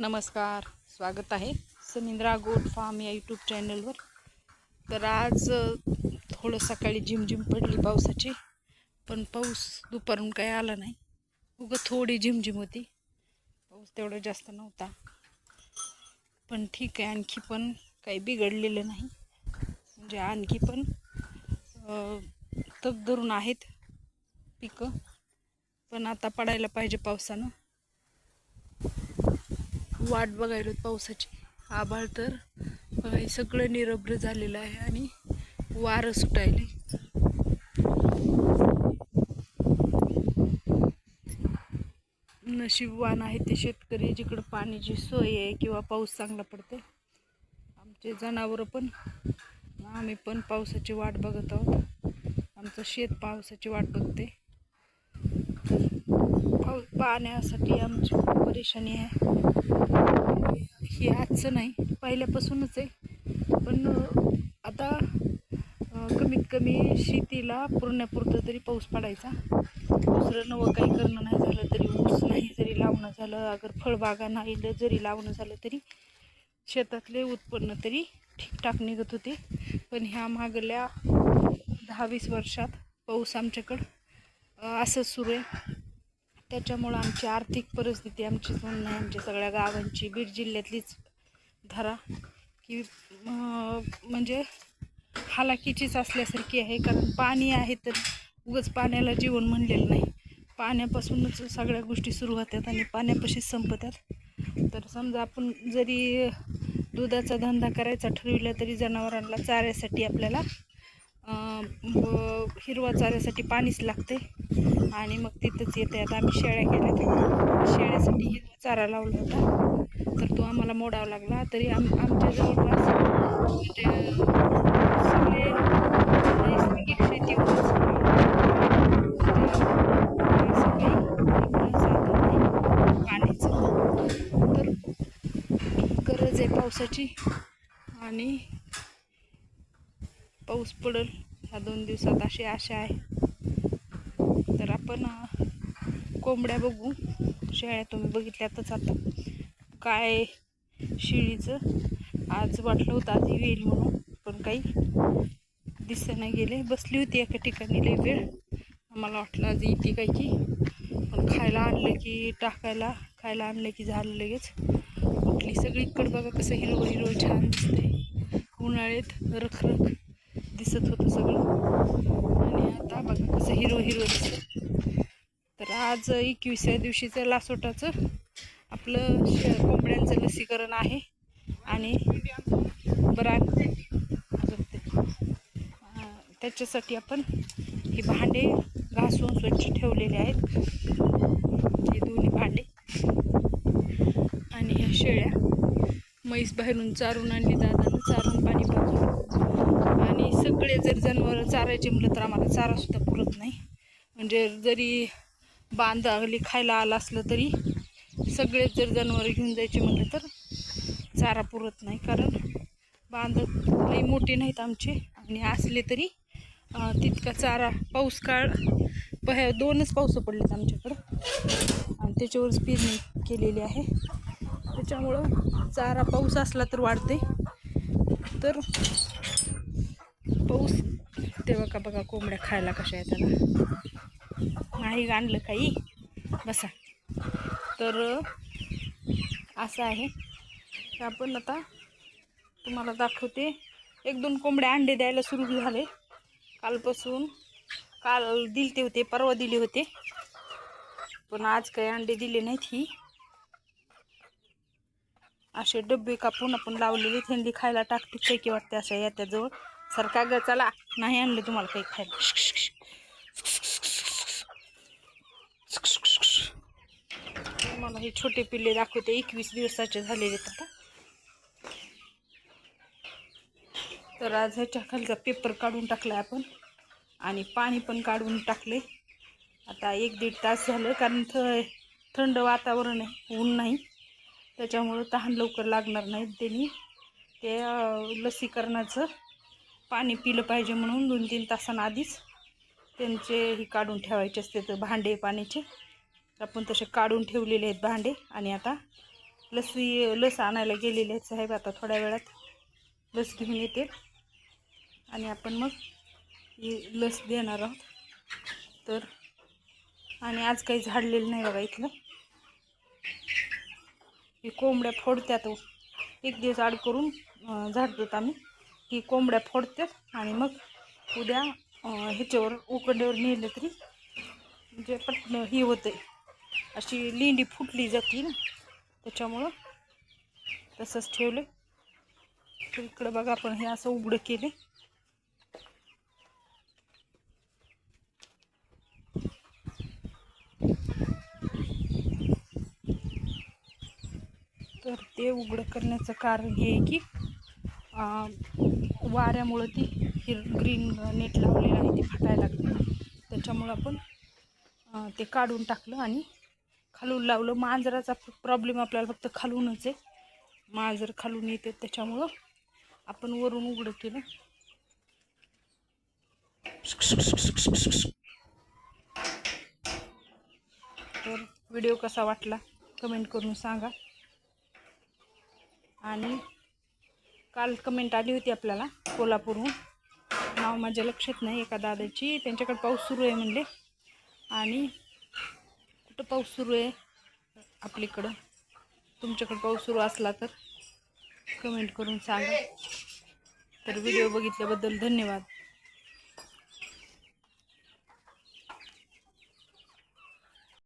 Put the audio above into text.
नमस्कार स्वागत आहे सनिंद्रा गोट फार्म या यूट्यूब चॅनलवर तर आज थोडं सकाळी झिमझिम पडली पावसाची पण पाऊस दुपारून काही आला नाही. उगं थोडी झिमझिम होती. पाऊस तेवढा जास्त नव्हता. पण ठीक आहे आणखी पण काही बिघडलेलं नाही. म्हणजे आणखी पण तग धरून आहेत पिकं. पण आता पडायला पाहिजे पावसानं. वाट बघायला पावसाची. आभाळ तर. बघा हे सगळं निरभ्र झालेलं आहे आणि वारं सुटायले. नशीबवान आहे ते शेतकरी जिकडं पाण्याची सोय आहे किंवा पाऊस चांगला पडतो आमचे जनावरं पण. आम्ही पण पावसाची वाट बघत आहोत. आमचं शेत पावसाची वाट बघते. पाऊस पाण्यासाठी आमची परेशानी आहे. हे आजचं नाही पहिल्यापासूनच आहे. पण आता कमीत कमी शेतीला पुरण्यापुरतं तरी पाऊस पडायचा. दुसरं नवं काही करणं नाही झालं तरी ऊस नाही जरी लावणं झालं अगर फळबागा नाही जरी लावणं झालं तरी शेतातले उत्पन्न तरी ठीकठाक निघत होते. पण ह्या मागल्या दहा वीस वर्षात पाऊस आमच्याकडं असंच सुरू आहे. त्याच्यामुळं आमची आर्थिक परिस्थिती आमची म्हणणं आहे आमच्या सगळ्या गावांची बीड जिल्ह्यातलीच धरा. की म्हणजे हालाकीचीच असल्यासारखी आहे कारण पाणी आहे तर उगच पाण्याला जीवन म्हणलेलं नाही. पाण्यापासूनच सगळ्या गोष्टी सुरू होतात आणि पाण्यापाशीच संपतात तर समजा आपण जरी दुधाचा धंदा करायचा ठरविला तरी जनावरांना चाऱ्यासाठी आपल्याला हिरवा चाऱ्यासाठी पाणीच लागते आणि मग तिथंच येते आता आम्ही शेळ्या केल्या शेळ्यासाठी हिरवा चारा लावला होता. तर तो आम्हाला मोडावा लागला. तरी आम आमच्या जवळपास म्हणजे सगळे नैसर्गिक शेती पाण्याचं तर गरज आहे पावसाची. आणि पाऊस पडेल. ह्या दोन दिवसात अशी आशा आहे. तर आपण कोंबड्या बघू. शेळ्या तुम्ही बघितल्यातच आता काय शिळीचं. आज वाटलं होतं आज येईल म्हणून पण काही दिसेना गेले. बसली होती एका ठिकाणी लई वेळ. आम्हाला वाटलं आज येते काय की. पण खायला आणलं की टाकायला खायला आणलं की झालं लगेच. उठली सगळीकडे बघा कसं हिरवं हिरवं छान दिसतंय. उन्हाळ्यात रखरख. दिसत होतं सगळं. आणि आता बघा कसं हिरो हिरो दिसत तर आज एकविसाव्या दिवशीचं लासोटाचं आपलं श कोंबड्यांचं लसीकरण आहे. आणि बरं त्याच्यासाठी आपण हे भांडे घासून स्वच्छ ठेवलेले आहेत. हे दोन्ही भांडे. आणि ह्या शेळ्या. म्हैस बाहेरून चारून आणली दादानं चारून पाणी पाजून. सगळे जर जनावरं चारायचे म्हटलं तर आम्हाला चारासुद्धा पुरत नाही. म्हणजे जरी बांधागली खायला आलं असलं तरी सगळे जर जनावरं घेऊन जायचे म्हटलं तर चारा पुरत नाही. कारण बांध लई मोठे नाहीत आमचे आणि असले तरी तितका चारा पाऊस काळ पह दोनच पाऊस पडलेत आमच्याकडं. आणि त्याच्यावरच पेरणी केलेली आहे. त्याच्यामुळं चारा पाऊस असला तर वाढते. तर पाऊस. तेव्हा का बघा कोंबड्या खायला कशा येतात. नाही आणलं काही. बसा. तर असं आहे. आपण आता तुम्हाला दाखवते. एक दोन कोंबड्या अंडे द्यायला सुरू झाले. कालपासून काल दिलते होते परवा दिले होते. पण आज काही अंडे दिले नाहीत ही. असे डब्बे कापून आपण लावलेले. थंडी खायला टाकते पैकी वाटते अशा यात्याजवळ. सरका ग चला नाही आणलं तुम्हाला काही खायला. मला हे छोटे पिल्ले दाखवते एकवीस दिवसाचे झालेले आहेत आता. तर आज ह्याच्या खालचा पेपर काढून टाकला आपण आणि पाणी पण काढून टाकले. आता एक दीड तास झालं कारण थ थंड वातावरण आहे ऊन नाही. त्याच्यामुळं तहान लवकर लागणार नाहीत त्यांनी ते लसीकरणाचं पाणी पिलं पाहिजे म्हणून दोन तीन तासांना आधीच त्यांचे ही काढून ठेवायचे असते तर भांडे पाण्याचे. आपण तसे काढून ठेवलेले आहेत भांडे आणि आता लसी लस आणायला गेलेले आहेत साहेब आता थोड्या वेळात. लस घेऊन येते आणि आपण मग ही लस देणार आहोत. तर आणि आज काही झाडलेलं नाही बघा इथलं. हे कोंबड्या फोडत्यात हो. एक दिवस आड करून झाडतात आम्ही. ही कोंबड्या फोडतात आणि मग उद्या ह्याच्यावर उकडल्यावर नेलं तरी म्हणजे पटणं ही होते अशी लेंडी फुटली जाते ना त्याच्यामुळं तसंच ठेवलं तर इकडं बघा आपण हे असं उघडं केले तर ते उघडं करण्याचं कारण हे आहे की वाऱ्यामुळं ती हिर ग्रीन नेट लावलेलं आहे ते फाटायला लागलं. त्याच्यामुळं आपण ते काढून टाकलं आणि खालून लावलं. मांजराचा प्रॉब्लेम आपल्याला फक्त खालूनच आहे. मांजर खालून येते त्याच्यामुळं आपण वरून उघडं केलं. तर व्हिडिओ कसा वाटला कमेंट करून सांगा. आणि काल कमेंट आली होती आपल्याला कोल्हापूरहून. नाव माझ्या लक्षात नाही एका दादाची. त्यांच्याकडे पाऊस सुरू आहे म्हणले. आणि कुठं पाऊस सुरू आहे? आपलीकडं. तुमच्याकडं पाऊस सुरू असला तर कमेंट करून सांगा. तर व्हिडिओ बघितल्याबद्दल धन्यवाद.